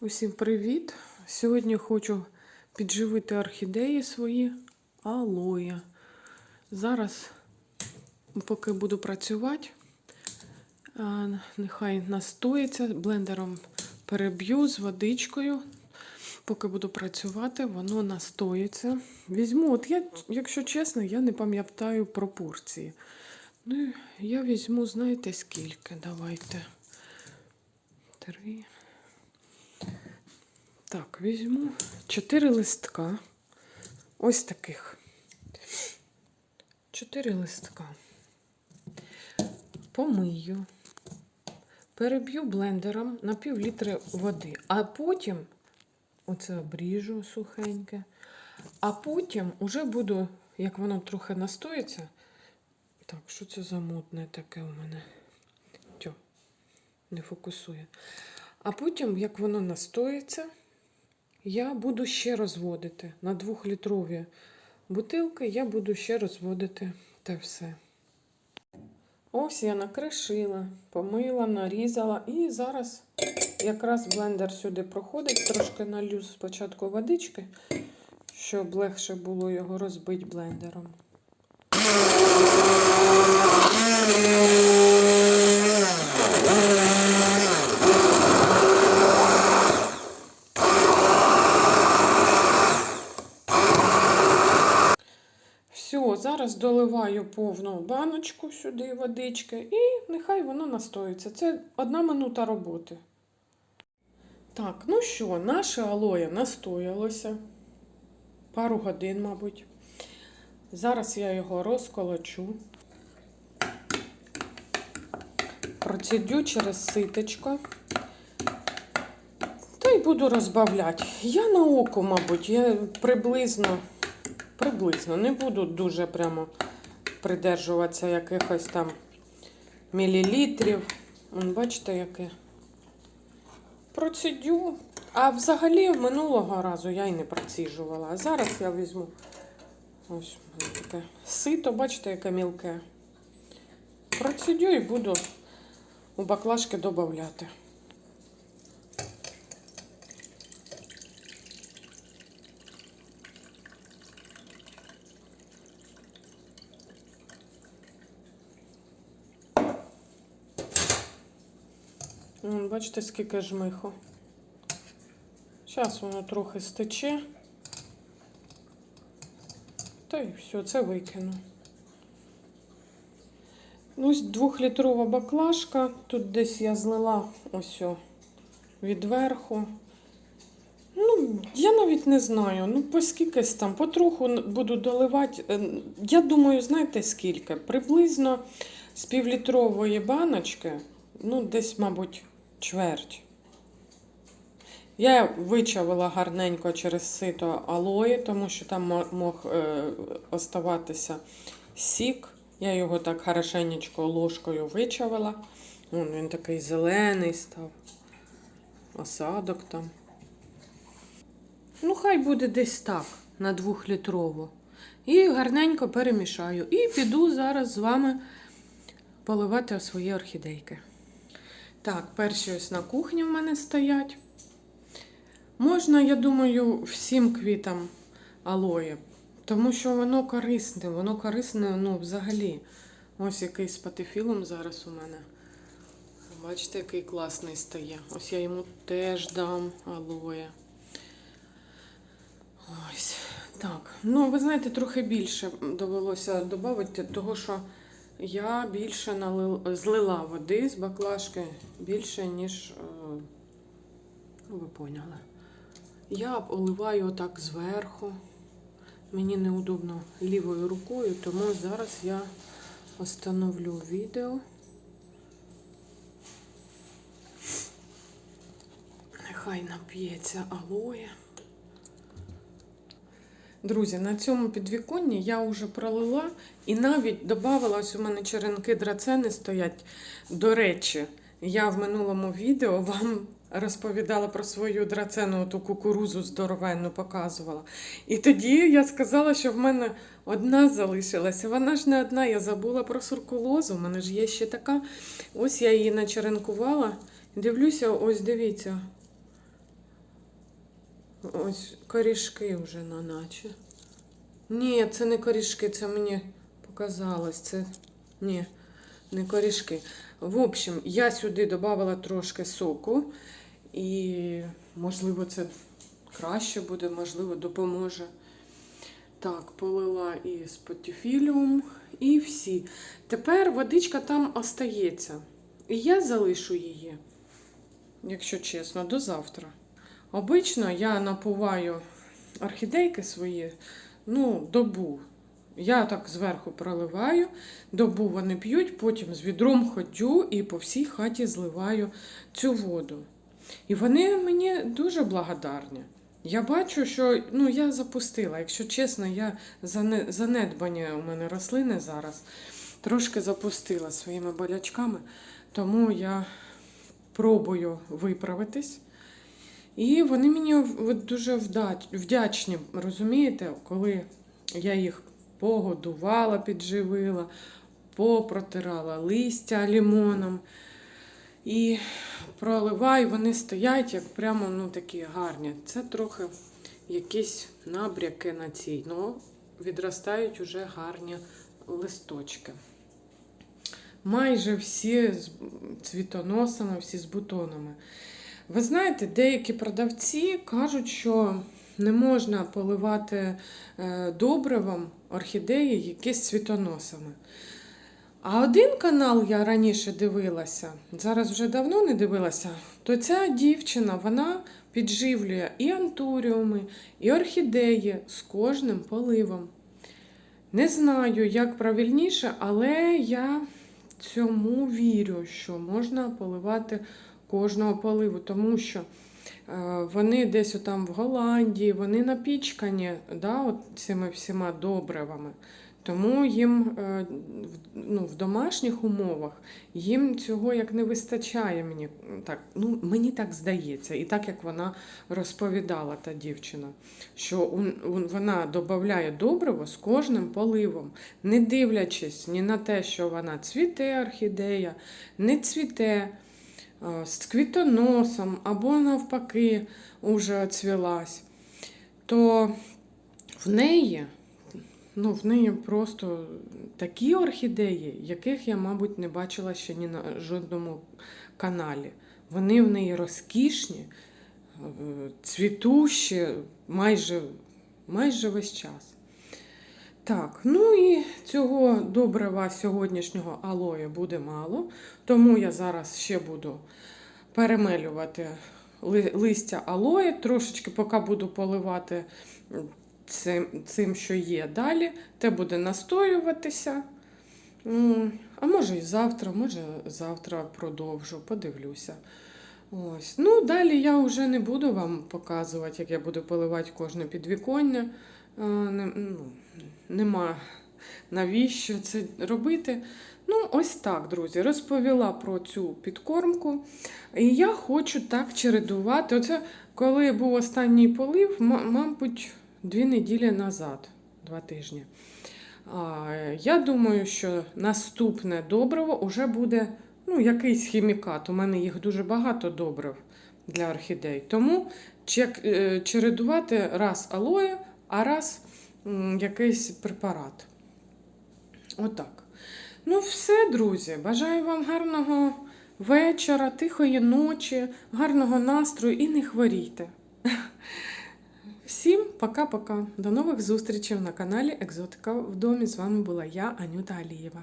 Усім привіт! Сьогодні хочу підживити орхідеї свої алоє. Зараз, поки буду працювати, нехай настоїться, блендером переб'ю з водичкою. Поки буду працювати, воно настоїться. Візьму, от я, якщо чесно, я не пам'ятаю пропорції. Ну, я візьму, знаєте, скільки? Давайте. Три. Так, візьму чотири листка. Ось таких. Чотири листка. Помию. Переб'ю блендером на пів літри води. А потім оце обріжу сухеньке. А потім уже буду, як воно трохи настоїться. Так, що це за мутне таке у мене? Тьо, не фокусує. А потім, як воно настоїться, я буду ще розводити на двохлітрові бутилки, я буду ще розводити те все. Ось я накришила, помила, нарізала і зараз якраз блендер сюди проходить, трошки налью спочатку водички, щоб легше було його розбити блендером. Все, зараз доливаю повну баночку сюди водички і нехай воно настоїться. Це одна минута роботи. Так, ну що, наше алоє настоялося. Пару годин, мабуть. Зараз я його розколочу. Процідю через ситочко. Та й буду розбавляти. Я на око, мабуть, я приблизно, приблизно не буду дуже прямо придержуватися якихось там мілілітрів. Вон, бачите, яке. Процідю. А взагалі минулого разу я й не проціжувала. А зараз я візьму ось таке сито, бачите, яке мілке. Процідю і буду у баклажки додати. Бачите, скільки жмиху. Зараз воно трохи стече. Та й все, це викину. Ну, ось двохлітрова баклажка. Тут десь я злила ось відверху. Ну, я навіть не знаю. Ну, по скількись там, потроху буду доливати. Е, Я думаю, знаєте скільки? Приблизно з півлітрової баночки, ну, десь, мабуть, чверть. Я вичавила гарненько через сито алої, тому що там мог е, оставатися сік. Я його так хорошенечко ложкою вичавила. Вон він такий зелений став. Осадок там. Ну, хай буде десь так, на двохлітрову. І гарненько перемішаю. І піду зараз з вами поливати свої орхідейки. Так, перші ось на кухні в мене стоять. Можна, я думаю, всім квітам алоє, тому що воно корисне, воно корисне ну, взагалі. Ось який з патифілом зараз у мене. Бачите, який класний стає. Ось я йому теж дам алоє. Ось. Так. Ну, ви знаєте, трохи більше довелося додати, того що я більше налил, злила води з баклажки більше, ніж. е, Ну, ви поняли. Я оливаю отак зверху. Мені неудобно лівою рукою, тому зараз я остановлю відео. Нехай нап'ється алоє. Друзі, на цьому підвіконні я вже пролила і навіть додавала, ось у мене черенки драцени стоять. До речі, я в минулому відео вам розповідала про свою драцену ту кукурузу здоровенну показувала. І тоді я сказала, що в мене одна залишилася. Вона ж не одна, я забула про суркулозу. У мене ж є ще така. Ось я її начеренкувала. Дивлюся, ось дивіться. Ось корішки вже на наче. Ні, це не корішки, це мені показалось. Це ні, не корішки. В общем, я сюди додавала трошки соку, і, можливо, це краще буде, можливо, допоможе. Так, полила і спотіфіліум, і всі. Тепер водичка там остається. І я залишу її, якщо чесно, до завтра. Обично я напуваю орхідейки свої ну, добу. Я так зверху проливаю, добу вони п'ють, потім з відром ходжу і по всій хаті зливаю цю воду. І вони мені дуже благодарні. Я бачу, що ну, я запустила. Якщо чесно, я зане- занедбані у мене рослини зараз. Трошки запустила своїми болячками, тому я пробую виправитись. І вони мені дуже вдячні, розумієте, коли я їх погодувала, підживила, попротирала листя лімоном. І проливаю, вони стоять як прямо ну, такі гарні. Це трохи якісь набряки на цій. Ну, відростають уже гарні листочки. Майже всі з цвітоносами, всі з бутонами. Ви знаєте, деякі продавці кажуть, що не можна поливати е, добривом орхідеї якісь цвітоносами. А один канал я раніше дивилася, зараз вже давно не дивилася, то ця дівчина вона підживлює і антуріуми, і орхідеї з кожним поливом. Не знаю, як правильніше, але я цьому вірю, що можна поливати кожного поливу, тому що е, вони десь там в Голландії, вони напічкані да, цими всіма добривами. Тому їм е, ну, в домашніх умовах їм цього як не вистачає. Мені так, ну, мені так здається, і так як вона розповідала та дівчина, що вона додає добриво з кожним поливом, не дивлячись ні на те, що вона цвіте орхідея, не цвіте з квітоносом або навпаки уже цвілась, то в неї Ну, в неї просто такі орхідеї, яких я, мабуть, не бачила ще ні на жодному каналі. Вони в неї розкішні, е, цвітущі майже, майже весь час. Так, ну і цього добрива сьогоднішнього алоє буде мало, тому я зараз ще буду перемелювати листя алоє, трошечки поки буду поливати цим, цим, що є далі, те буде настоюватися. А може і завтра, може завтра продовжу, подивлюся. Ось. Ну, далі я вже не буду вам показувати, як я буду поливати кожне підвіконня. Не- ну, Нема навіщо це робити. Ну, ось так, друзі, розповіла про цю підкормку. І я хочу так чередувати. Оце коли був останній полив, ма- мабуть, дві неділі назад, два тижні. Я думаю, що наступне добриво вже буде ну, якийсь хімікат. У мене їх дуже багато добрив для орхідей. Тому е, чередувати раз алоє, а раз якийсь препарат. Отак. Ну, все, друзі. Бажаю вам гарного вечора, тихої ночі, гарного настрою і не хворійте. Всім пока-пока. До нових зустрічей на каналі Екзотика в домі. З вами була я, Анюта Алієва.